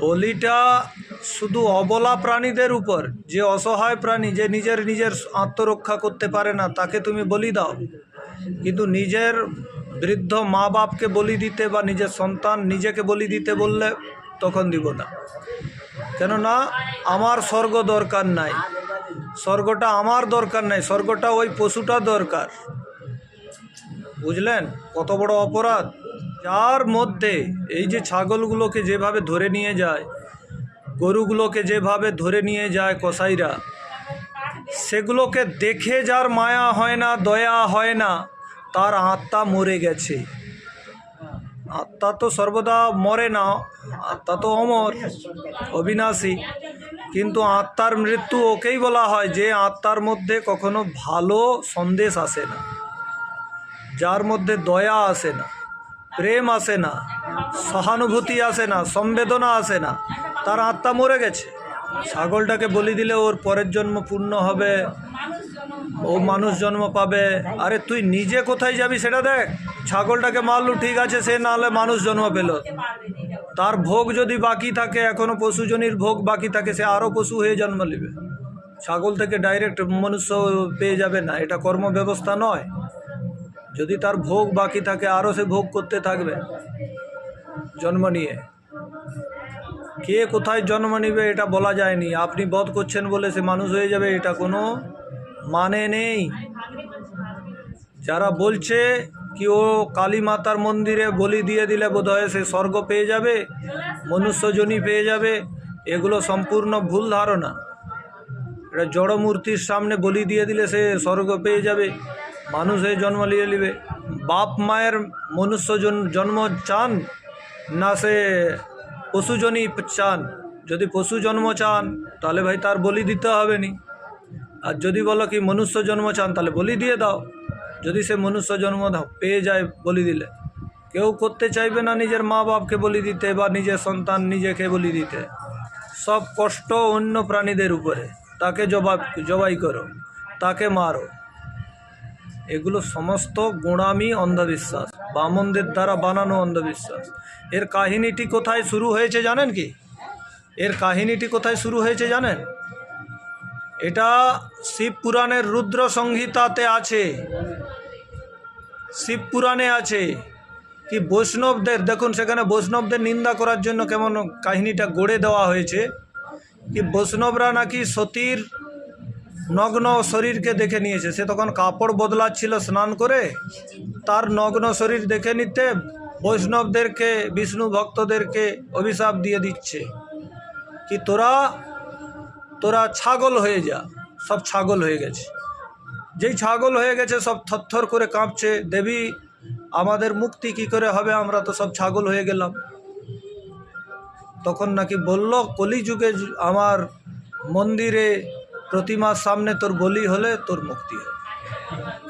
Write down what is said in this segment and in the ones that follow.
বলিটা শুধু অবলা প্রাণীদের উপর, যে অসহায় প্রাণী, যে নিজের নিজের আত্মরক্ষা করতে পারে না, তাকে তুমি বলি দাও। কিন্তু নিজের বৃদ্ধ মা বাপকে বলি দিতে বা নিজের সন্তান নিজেকে বলি দিতে বললে তখন দিব না। কেননা, আমার স্বর্গ দরকার নাই। স্বর্গটা আমার দরকার নাই, স্বর্গটা ওই পশুটা দরকার। বুঝলেন? কত বড় অপরাধ। যার মধ্যে এই যে ছাগলগুলোকে যেভাবে ধরে নিয়ে যায়, গরুগুলোকে যেভাবে ধরে নিয়ে যায় কসাইরা, সেগুলোকে দেখে যার মায়া হয় না, দয়া হয় না, তার আত্মা মরে গেছে। আত্মা তো সর্বদা মরে না, আত্মা তো অমর, অবিনাশী। কিন্তু আত্মার মৃত্যু ওকেই বলা হয় যে আত্মার মধ্যে কখনো ভালো সন্দেশ আসে না, যার মধ্যে দয়া আসে না। প্রেম আসে না, সহানুভূতি আসে না সংবেদনা আসে না। তার আত্মা মরে গেছে। ছাগলটাকে বলি দিলে ওর পরের জন্ম পূর্ণ হবে, ও মানুষ জন্ম পাবে। আরে তুই নিজে কোথায় যাবি সেটা দেখ। ছাগলটাকে মারলু, ঠিক আছে, সে না হলে মানুষ জন্ম পেল। তার ভোগ যদি বাকি থাকে, এখনও পশুজনির ভোগ বাকি থাকে, সে আরও পশু হয়ে জন্ম নেবে। ছাগল থেকে ডাইরেক্ট মনুষ্য পেয়ে যাবে না, এটা কর্ম ব্যবস্থা নয়। যদি তার ভোগ বাকি থাকে আরও সে ভোগ করতে থাকবে। জন্ম নিয়ে। কে কোথায় জন্ম নিবে এটা বলা যায়নি। আপনি বধ করছেন বলে সে মানুষ হয়ে যাবে, এটা কোনো মানে নেই। যারা বলছে কি ও কালী মাতার মন্দিরে বলি দিয়ে দিলে বোধহয় সে স্বর্গ পেয়ে যাবে মনুষ্যজনী পেয়ে যাবে, এগুলো সম্পূর্ণ ভুল ধারণা। এটা জড়মূর্তির সামনে বলি দিয়ে দিলে সে স্বর্গ পেয়ে যাবে। মানুষ হয়ে জন্ম নিয়ে নেবে। বাপ মায়ের মনুষ্য জন- জন্ম চান, না সে পশুজনই চান। যদি পশু জন্ম চান, তাহলে ভাই তার বলি দিতে হবে নি। আর যদি বলো কি মনুষ্য জন্ম চান, তাহলে বলি দিয়ে দাও। যদি সে মনুষ্য জন্ম পেয়ে যায় বলি দিলে। কেউ করতে চাইবে না নিজের মা বাপকে বলি দিতে বা নিজের সন্তান নিজেকে বলি দিতে। সব কষ্ট অন্য প্রাণীদের উপরে। তাকে জবাব জবাই করো, তাকে মারো। এগুলো সমস্ত গোড়ামি অন্ধবিশ্বাস, বামনদের দ্বারা বানানো অন্ধবিশ্বাস। এর কাহিনীটি কোথায় শুরু হয়েছে জানেন কি? এর কাহিনীটি কোথায় শুরু হয়েছে জানেন? এটা শিব পুরাণের রুদ্র সংহিতাতে আছে। শিব পুরাণে আছে কি বৈষ্ণবদের, দেখুন সেখানে বৈষ্ণবদের নিন্দা করার জন্য কেমন কাহিনীটা গড়ে দেওয়া হয়েছে। কি বৈষ্ণবরা নাকি সতীর নগ্ন শরীরকে দেখে নিয়েছে। সে তখন কাপড় বদলাচ্ছিল স্নান করে। তার নগ্ন শরীর দেখে নিতে বৈষ্ণবদেরকে, বিষ্ণু ভক্তদেরকে অভিশাপ দিয়ে দিচ্ছে কি তোরা তোরা ছাগল হয়ে যা। সব ছাগল হয়ে গেছে। যেই ছাগল হয়ে গেছে, সব থরথর করে কাঁপছে। দেবী, আমাদের মুক্তি কি করে হবে? আমরা তো সব ছাগল হয়ে গেলাম। তখন নাকি বলল, কলিযুগে আমার মন্দিরে প্রতিমার সামনে তোর বলি হলে তোর মুক্তি হবে।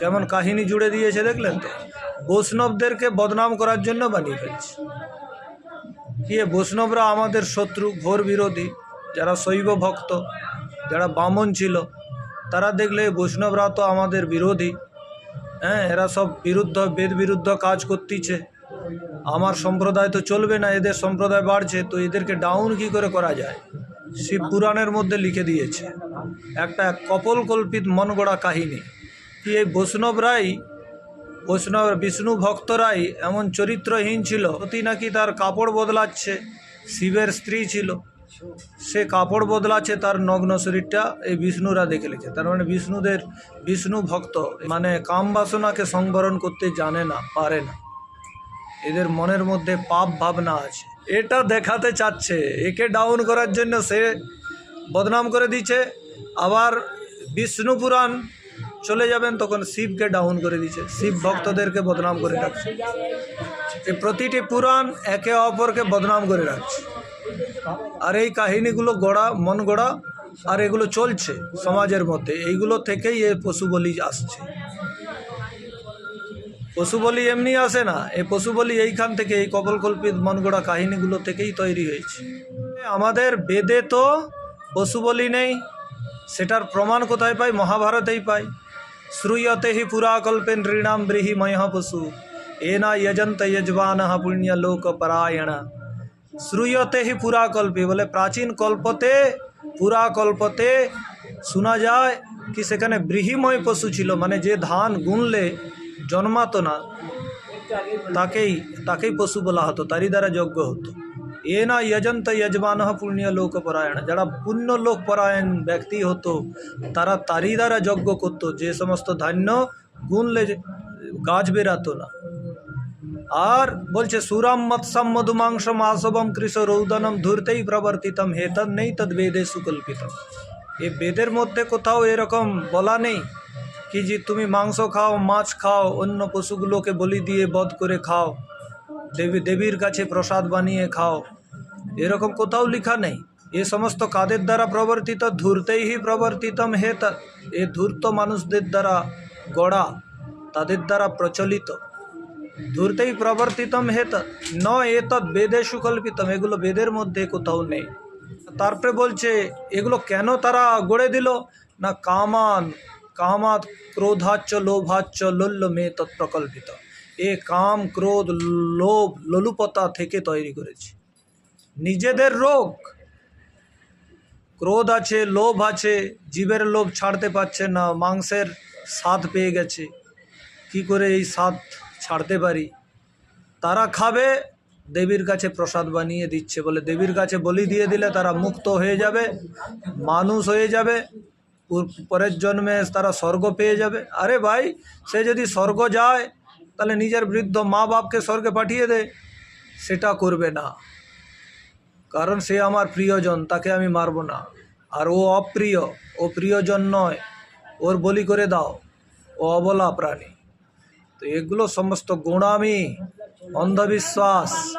কেমন কাহিনী জুড়ে দিয়েছে দেখলেন তো? বৈষ্ণবদেরকে বদনাম করার জন্য বানিয়ে ফেলছে। কি বৈষ্ণবরা আমাদের শত্রু, ঘোর বিরোধী, যারা শৈব ভক্ত, যারা বামন ছিল, তারা দেখলে বৈষ্ণবরা তো আমাদের বিরোধী। হ্যাঁ এরা সব বিরুদ্ধ, বেদ বিরুদ্ধ কাজ করতেছে। আমার সম্প্রদায় তো চলবে না, এদের সম্প্রদায় বাড়ছে, তো এদেরকে ডাউন কি করে করা যায়? শিব পুরাণের মধ্যে লিখে দিয়েছে। একটা কপল কল্পিত মন গড়া কাহিনী। কি এই বৈষ্ণবরাই বৈষ্ণব বিষ্ণু ভক্তরাই এমন চরিত্রহীন ছিল? অতি নাকি তার কাপড় বদলাচ্ছে? শিবের স্ত্রী ছিল। সে কাপড় বদলাচ্ছে, তার নগ্ন শরীরটা এই বিষ্ণুরা দেখে লিখে। তার মানে বিষ্ণুদের বিষ্ণু ভক্ত মানে কাম বাসনাকে সংবরণ করতে জানে না, পারে না। এদের মনের মধ্যে পাপ ভাবনা আছে। এটা দেখাতে চাচ্ছে। একে ডাউন করার জন্য সে বদনাম করে দিচ্ছে। আবার বিষ্ণু পুরাণ চলে যাবেন তখন শিবকে ডাউন করে দিচ্ছে। শিব ভক্তদেরকে বদনাম করে রাখছে। এই প্রতিটি পুরাণ একে অপরকে বদনাম করে রাখছে। আর এই কাহিনীগুলো গড়া, মন গড়া, আর এগুলো চলছে সমাজের মধ্যে। এইগুলো থেকেই এ পশু বলি আসছে। পশু বলি এমনি আসে না। এই পশু বলি এইখান থেকে এই কপলকল্পিত মনগড়া কাহিনীগুলো থেকেই তৈরি হয়েছে। আমাদের বেদে তো পশু বলি নেই, সেটার প্রমাণ কোথায় পাই? মহাভারতেই পাই। শ্রুয়তে হি পুরাকল্পে নৃণাম ব্রীহি ময় পশু। এনা যজন্ত যজবান পুণ্যলোক পরায়ণ। শ্রূয়তে হি পুরাকল্পে বলে প্রাচীন কল্পতে, পুরাকল্পতে শোনা যায় কি সেখানে বৃহিময় পশু ছিল। মানে যে ধান গুনলে জন্মাতো না, তাকেই তাকেই পশু বলা হতো, তারই দ্বারা যজ্ঞ হতো। এ না যজন্ত যজমান পুণ্য লোক পরায়ণ। যারা পুণ্য লোক পরায়ণ ব্যক্তি হতো, তারা তারই দ্বারা যজ্ঞ করতো। যে সমস্ত ধান্য গুনলে গাছ বেরাতো না। আর বলছে, সুরাম মৎসম মধুমাংস মাসবম কৃষ রৌদনম ধূর্তেই প্রবর্তিতম হেতদ নেই তদ বেদে সুকল্পিতম। এ বেদের মধ্যে কোথাও এরকম বলা নেই। কি যে তুমি মাংস খাও, মাছ খাও, অন্য পশুগুলোকে বলি দিয়ে বধ করে খাও, দেবী, দেবীর কাছে প্রসাদ বানিয়ে খাও। এরকম কোথাও লেখা নেই। এ সমস্ত কাদের দ্বারা প্রবর্তিত? ধূর্তেই হি প্রবর্তিতম হেত এ ধূর্ত মানুষদের দ্বারা গড়া, তাদের দ্বারা প্রচলিত। ধূর্তেই প্রবর্তিতম হেত ন এতৎ বেদে সুকল্পিতম। এগুলো বেদের মধ্যে কোথাও নেই। তারপরে বলছে, এগুলো কেন তারা গড়ে দিল? না কামান কামাত ক্রোধাচ্চ লোভাচ্চ লোল্য মে তৎপ্রকল্পিত। এ কাম, ক্রোধ, লোভ, লোলুপতা থেকে তৈরি করেছে। নিজেদের রোগ। ক্রোধ আছে, লোভ আছে, জীবের লোভ ছাড়তে পারছে না, মাংসের স্বাদ পেয়ে গেছে। কি করে এই স্বাদ ছাড়তে পারি? তারা খাবে, দেবীর কাছে প্রসাদ বানিয়ে দিচ্ছে বলে দেবীর কাছে বলি দিয়ে দিলে তারা মুক্ত হয়ে যাবে, মানুষ হয়ে যাবে। পরের জন্মে তারা স্বর্গ পেয়ে যাবে। আরে ভাই, সে যদি স্বর্গ যায়, তাহলে নিজের বৃদ্ধ মা বাপকে স্বর্গে পাঠিয়ে দে। সেটা করবে না। কারণ সে আমার প্রিয়জন, তাকে আমি মারব না। আর ও অপ্রিয়, ও প্রিয়জন নয়। ওর বলি করে দাও, ও অবলা প্রাণী। তো এগুলো সমস্ত গোড়ামি, অন্ধবিশ্বাস।